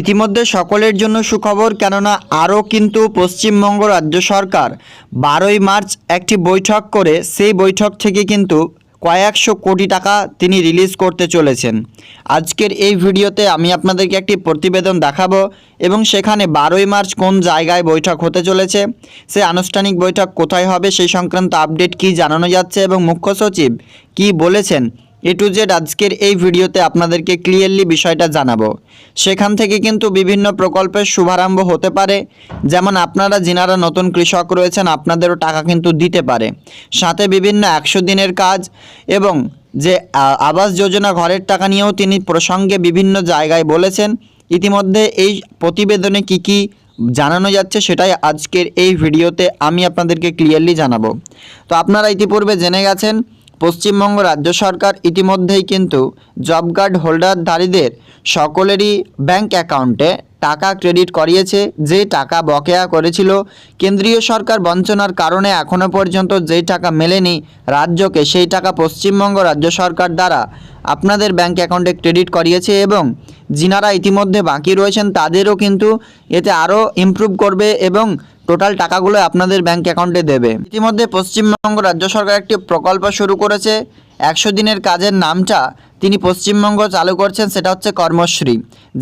ইতিমধ্যে সকলের জন্য সুখবর, কেননা আরও কিন্তু পশ্চিমবঙ্গ রাজ্য সরকার বারোই মার্চ একটি বৈঠক করে সেই বৈঠক থেকে কিন্তু কয়েকশো কোটি টাকা তিনি রিলিজ করতে চলেছেন। আজকের এই ভিডিওতে আমি আপনাদেরকে একটি প্রতিবেদন দেখাবো এবং সেখানে বারোই মার্চ কোন জায়গায় বৈঠক হতে চলেছে, সে আনুষ্ঠানিক বৈঠক কোথায় হবে সেই সংক্রান্ত আপডেট কি জানানো যাচ্ছে এবং মুখ্য সচিব কি বলেছেন এ টু জেড আজকের এই ভিডিওতে আপনাদেরকে ক্লিয়ারলি বিষয়টা জানাব। সেখান থেকে কিন্তু বিভিন্ন প্রকল্পের শুভারম্ভ হতে পারে। যেমন আপনারা যিনারা নতুন কৃষক রয়েছেন, আপনাদেরও টাকা কিন্তু দিতে পারে। সাথে বিভিন্ন একশো দিনের কাজ এবং যে আবাস যোজনা ঘরের টাকা নিয়েও তিনি প্রসঙ্গে বিভিন্ন জায়গায় বলেছেন। ইতিমধ্যে এই প্রতিবেদনে কি কি জানানো যাচ্ছে সেটাই আজকের এই ভিডিওতে আমি আপনাদেরকে ক্লিয়ারলি জানাব। তো আপনারা ইতিপূর্বে জেনে গেছেন পশ্চিমবঙ্গ রাজ্য সরকার ইতিমধ্যেই কিন্তু জব কার্ড হোল্ডারধারীদের সকলেরই ব্যাংক অ্যাকাউন্টে টাকা ক্রেডিট করিয়েছে, যে টাকা বকেয়া করেছিল। কেন্দ্রীয় সরকার বঞ্চনার কারণে এখনও পর্যন্ত যেই টাকা মেলেনি রাজ্যকে, সেই টাকা পশ্চিমবঙ্গ রাজ্য সরকার দ্বারা আপনাদের ব্যাংক অ্যাকাউন্টে ক্রেডিট করিয়েছে এবং যিনারা ইতিমধ্যে বাকি রয়েছেন, তাদেরও কিন্তু এতে আরও ইমপ্রুভ করবে এবং টোটাল টাকাগুলো আপনাদের ব্যাংক অ্যাকাউন্টে দেবে। ইতিমধ্যে পশ্চিমবঙ্গ রাজ্য সরকার একটি প্রকল্প শুরু করেছে। একশো দিনের কাজের নামটা তিনি পশ্চিমবঙ্গ চালু করছেন, সেটা হচ্ছে কর্মশ্রী।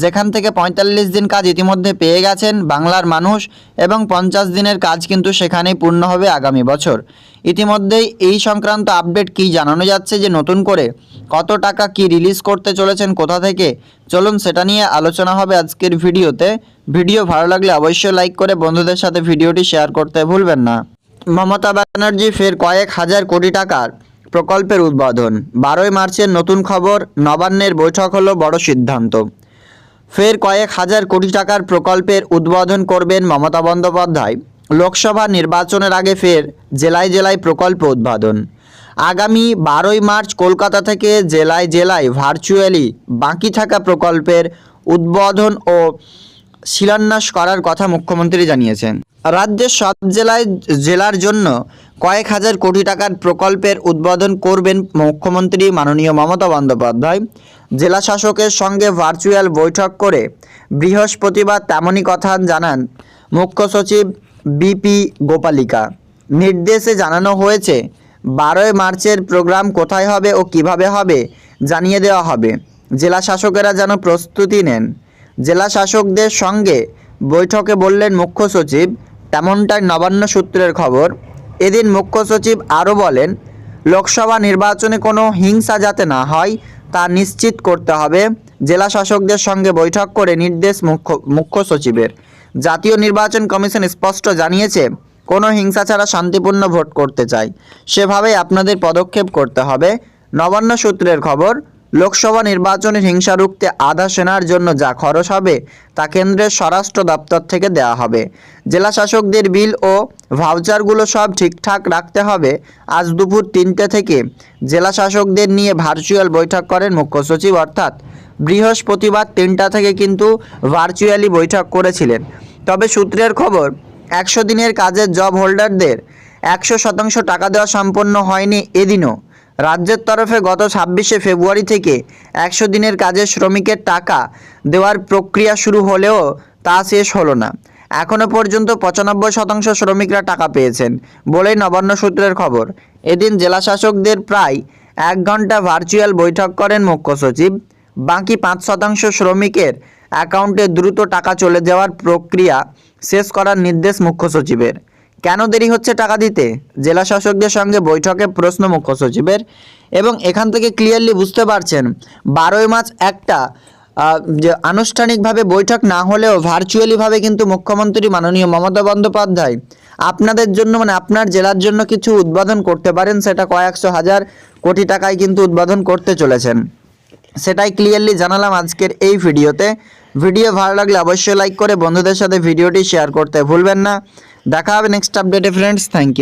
যেখান থেকে পঁয়তাল্লিশ দিন কাজ ইতিমধ্যে পেয়ে গেছেন বাংলার মানুষ এবং পঞ্চাশ দিনের কাজ কিন্তু সেখানেই পূর্ণ হবে আগামী বছর। ইতিমধ্যেই এই সংক্রান্ত আপডেট কি জানানো যাচ্ছে যে নতুন করে কত টাকা কি রিলিজ করতে চলেছেন, কোথা থেকে? চলুন সেটা নিয়ে আলোচনা হবে আজকের ভিডিওতে। ভিডিও ভালো লাগলে অবশ্যই লাইক করে বন্ধুদের সাথে ভিডিওটি শেয়ার করতে ভুলবেন না। মমতা ব্যানার্জি ফের কয়েক হাজার কোটি টাকার প্রকল্পের উদ্বোধন। বারোই মার্চের নতুন খবর, নবান্নের বৈঠক হলো বড় সিদ্ধান্ত। ফের কয়েক হাজার কোটি টাকার প্রকল্পের উদ্বোধন করবেন মমতা বন্দ্যোপাধ্যায়। লোকসভা নির্বাচনের আগে ফের জেলায় জেলায় প্রকল্প উদ্বোধন। আগামী বারোই মার্চ কলকাতা থেকে জেলায় জেলায় ভার্চুয়ালি বাকি থাকা প্রকল্পের উদ্বোধন ও শিলান্যাস করার কথা মুখ্যমন্ত্রী জানিয়েছেন। রাজ্যের সব জেলায় জেলার জন্য কয়েক হাজার কোটি টাকার প্রকল্পের উদ্বোধন করবেন মুখ্যমন্ত্রী মাননীয় মমতা বন্দ্যোপাধ্যায়। জেলা শাসকের সঙ্গে ভার্চুয়াল বৈঠক করে বৃহস্পতিবার তেমনই কথা জানান মুখ্য সচিব বিপি গোপালিকা। নির্দেশে জানানো হয়েছে, বারোই মার্চের প্রোগ্রাম কোথায় হবে ও কীভাবে হবে জানিয়ে দেওয়া হবে। জেলা শাসকেরা যেন প্রস্তুতি নেন। জেলা শাসকদের সঙ্গে বৈঠকে বললেন মুখ্য সচিব, তেমনটাই নবান্ন সূত্রের খবর এদিন মুখ্য সচিব আরও বলেন, লোকসভা নির্বাচনে কোনো হিংসা যাতে না হয়, তা নিশ্চিত করতে হবে। জেলা শাসকদের সঙ্গে বৈঠক করে নির্দেশ মুখ্য মুখ্য সচিবের। জাতীয় নির্বাচন কমিশন স্পষ্ট জানিয়েছে, কোনো হিংসা ছাড়া শান্তিপূর্ণ ভোট করতে চাই। সেভাবেই আপনাদের পদক্ষেপ করতে হবে। নবান্ন সূত্রের খবর লোকসভা নির্বাচনের হিংসা রুখতে আধা সেনার জন্য যা খরচ হবে, তা কেন্দ্রের স্বরাষ্ট্র দপ্তর থেকে দেওয়া হবে। জেলা শাসকদের বিল ও ভাউচারগুলো সব ঠিকঠাক রাখতে হবে। আজ দুপুর তিনটে থেকে জেলা শাসকদের নিয়ে ভার্চুয়াল বৈঠক করেন মুখ্য সচিব, অর্থাৎ বৃহস্পতিবার তিনটা থেকে কিন্তু ভার্চুয়ালি বৈঠক করেছিলেন। তবে সূত্রের খবর, একশো দিনের কাজের জব হোল্ডারদের একশো শতাংশ টাকা দেওয়া সম্পন্ন হয়নি এদিনও। রাজ্যের তরফে গত ছাব্বিশে ফেব্রুয়ারি থেকে একশো দিনের কাজের শ্রমিকের টাকা দেওয়ার প্রক্রিয়া শুরু হলেও তা শেষ হলো না। এখনও পর্যন্ত পঁচানব্বই শতাংশ শ্রমিকরা টাকা পেয়েছেন, বলেই নবান্ন সূত্রের খবর। এদিন জেলা শাসকদের প্রায় এক ঘণ্টা ভার্চুয়াল বৈঠক করেন মুখ্য সচিব। বাকি পাঁচ শতাংশ শ্রমিকের অ্যাকাউন্টে দ্রুত টাকা চলে যাওয়ার প্রক্রিয়া শেষ করার নির্দেশ মুখ্য সচিবের। কেন দেরি হচ্ছে টাকা দিতে? জেলা শাসকদের সঙ্গে বৈঠকে প্রশ্ন মুখ্য সচিবের এবং এখান থেকে ক্লিয়ারলি বুঝতে পারছেন, বারোই মার্চ একটা যে আনুষ্ঠানিকভাবে বৈঠক না হলেও ভার্চুয়ালিভাবে কিন্তু মুখ্যমন্ত্রী মাননীয় মমতা বন্দ্যোপাধ্যায় আপনাদের জন্য মানে আপনার জেলার জন্য কিছু উদ্বোধন করতে পারেন, সেটা কয়েকশো হাজার কোটি টাকায় কিন্তু উদ্বোধন করতে চলেছেন। সেটাই ক্লিয়ারলি জানালাম আজকের এই ভিডিওতে। ভিডিও ভালো লাগলে অবশ্যই লাইক করে বন্ধুদের সাথে ভিডিওটি শেয়ার করতে ভুলবেন না। দেখা হবে নেক্সট আপডেটে ফ্রেন্ডস থ্যাংক ইউ